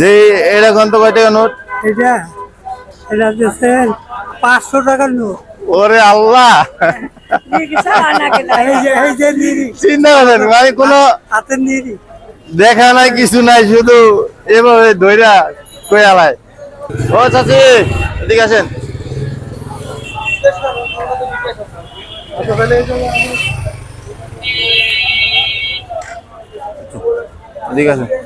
যে এরকম তো কয় টাকা নোট? এটা এটা দিচ্ছে পাঁচশো টাকার নোট। ওরে আল্লাহ। চিন্তা করেন ভাই কোনো হাতের নিরি। দেখা নাই কিছু নাই শুধু এভাবে ধইরা কই আলায়। ও চাচি এদিকে আসেন। এদিকে আসেন। এ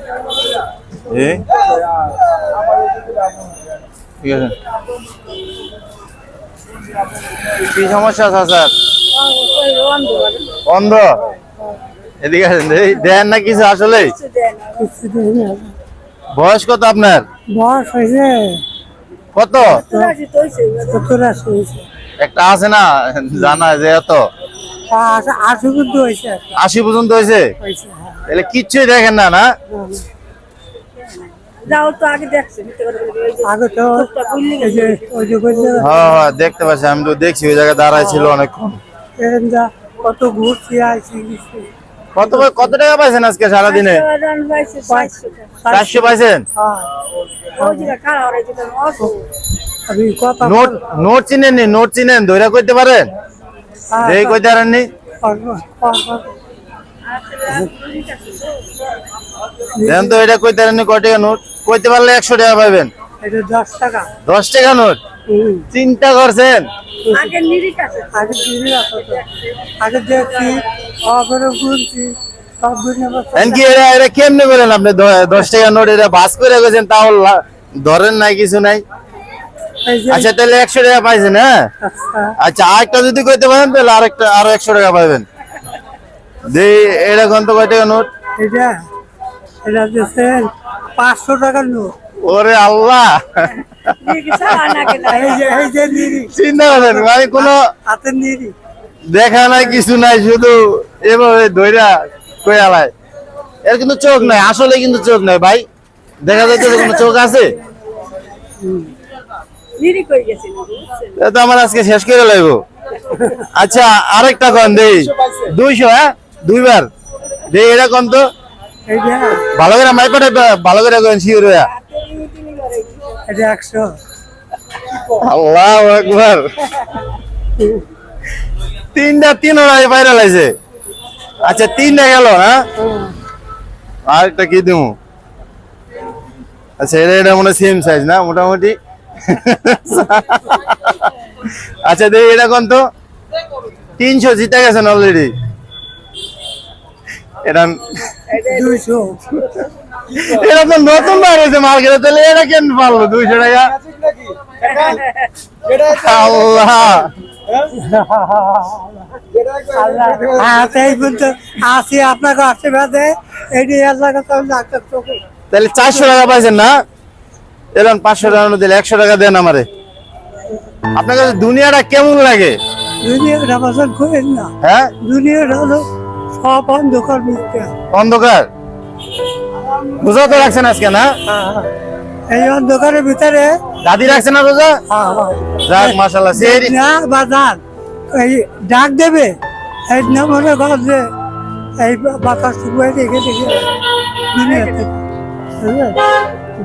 ঠিক আছে। কি সমস্যা আছে স্যার অন্ধ এদিকে আসেন দেন না কিছু আসলে। বয়স কত আপনার? বয়স হয়েছে। কত? একটা আছে না জানা যে এত? আশি- আশি হয়েছে। আশি পর্যন্ত হয়েছে? হয়েছে হ্যাঁ। তাহলে কিচ্ছুই দেখেন না না। যাও তো আগে দেখছি মিথ্যে কথা বলবি, ওই যে আগে তো এই যে ওই যে হ্যাঁ হ্যাঁ দেখতে পাচ্ছি আমি তো দেখছি ওই জায়গায় দাঁড়ায় ছিল অনেকক্ষণ। কত ঘুরছি আইছি কত কত টাকা পাইছেন আজকে সারাদিনে। চারশো পাইছেন? হ্যাঁ। নোট? নোট চিনেন নি নোট চিনেন ধৈরা কইতে পারেন? হ্যাঁ, যেই কইতে পারেননি? কর- কর- কর- দেন তো এটা কইতে পারেননি কয় টাকা নোট? কইতে পারলে একশো টাকা পাইবেন। এটা দশ টাকা। নোট। চিন্তা করছেন? আগে নিরিখ আছে। আগে দিদি আসতো আগে দেখছি অপরে ঘুরছি সব দিনে দেন কি এরা এরা কেমনে করেন আপনি দশ টাকা নোট এটা বাস করে গেছেন তাও ধরেন নাই কিছু নাই? আচ্ছা তাহলে একশো টাকা পাইছেন হ্যাঁ? আচ্ছা, আচ্ছা আরেকটা যদি কইতে পারেন তাহলে আরেকটা আরও একশো টাকা পাবেন এরকম তো কয় টাকা নোট? এটা এটা দিচ্ছে পাঁচশো টাকার নোট ওরে আল্লাহ। চিন্তা করেন ভাই কোনো হাতের নিরি। দেখা নাই কিছু নাই শুধু এভাবে ধইরা কই আলায়। এর কিন্তু চোখ নাই আসলে কিন্তু চোখ নাই ভাই। দেখা যাচ্ছে কোনো চোখ আছে? এটা তো আমার আজকে শেষ করে লাগবো আচ্ছা আরেকটা কন দেই। দুইশো হ্যাঁ? দুইবার। দেই এটা কন তো? ভালো করে মাইপাটা ভালো করে কন শিওর হইয়া এটা একশো। আল্লাহ একবার তিনটা তিন ওরাই বাইরে লাইছে আচ্ছা তিনটা গেল হ্যাঁ? আরেকটা কি দিমু? আচ্ছা এটা এটা মনে সেম সাইজ না মোটামুটি? আচ্ছা দেখি এটা কোন তো তিনশো জিতে গেছেন অলরেডি এটা দুইশো এটা তো নতুন বাইরেছে মার্কেটে তাহলে এটা কেন পারল দুইশো টাকা? আল্লাহ আসি আপনাকে আশীর্বাদে এটি তাহলে চারশো টাকা পাইছেন না? এলেন পাঁচশো টাকা দিলে একশো টাকা দেন আমারে। আপনার কাছে দুনিয়াটা কেমন লাগে? দুনিয়াটা পছন্দ করেন না। হ্যাঁ? দুনিয়াটা হলো সব অন্ধকার মিথ্যা অন্ধকার? রোজা তো রাখছেন আজকে না? এই অন্ধকারের ভিতরে দাদি রাখছেন না রোজা? যাক মাসাল্লাহ সেই না বাজার। এই ডাক দেবে। এই না মনে কর যে এই বাতাস শুকুয়ে দেখে দেখে। দুনিয়াতে?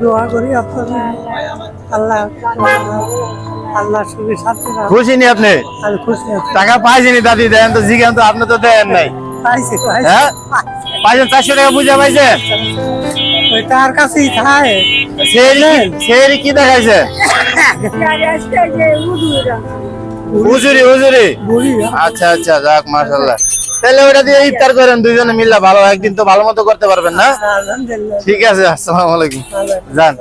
দোয়া করি আপনাদের। আল্লাহ আল্লাহ সুখে শান্তি খুশি নি আপনি? খুশি টাকা পাইছেনি দাদি দেন তো জিজ্ঞান তো আপনি তো দেন নাই। হ্যাঁ? পাইছেন চারশো টাকা বুঝা পাইছেন ওই তার কাছেই খায় সেই কি দেখাইছে আগে আসতে এই যে উদু এরা। হুজুরি হুজুরি আচ্ছা আচ্ছা যাক মাশাল্লাহ তাহলে ওটা দিয়ে ইফতার করেন দুইজনে মিল্লা ভালো একদিন তো ভালো মতো করতে পারবেন না? ঠিক আছে আসসালামু আলাইকুম। যান।